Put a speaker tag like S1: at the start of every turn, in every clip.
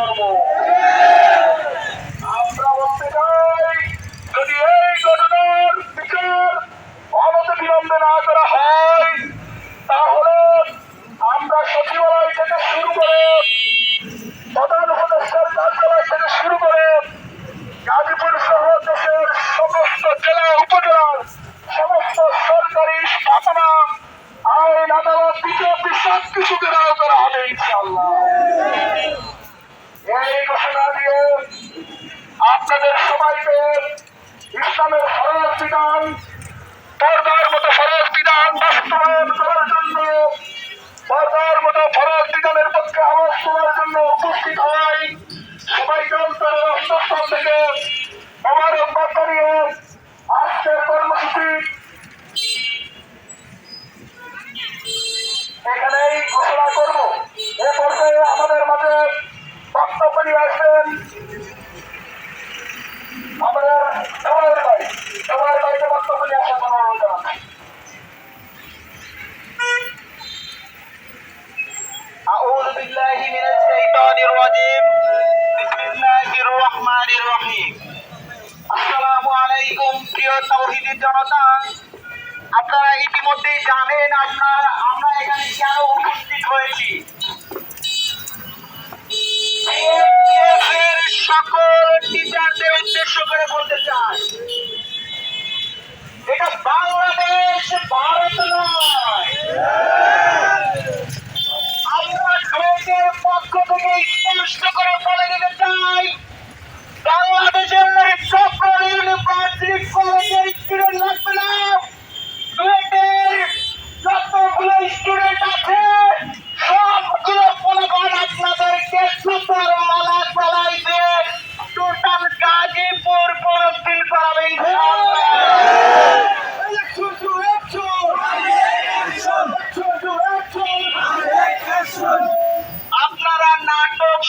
S1: করবো বিধান পর্দার মতো ফরজ বিধান বাস্তবায়ন করার জন্য পর্দার মতো ফরজ বিধানের পক্ষে আওয়াজ শোনার জন্য উপস্থিত হয়। সবাইকে
S2: তৌহিদি জনতা, আপনারা ইতিমধ্যেই জানেন, আপনার আমরা এখানে কেন উপস্থিত হয়েছি? সকল টিচারদের উদ্দেশ্য করে বলতে চাই, এটা বাংলাদেশ, ভারত নয়। আমরা সরকারের পক্ষ থেকে স্পষ্ট করে বলে দিতে চাই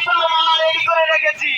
S2: জুতা রেডি করে রেখেছি।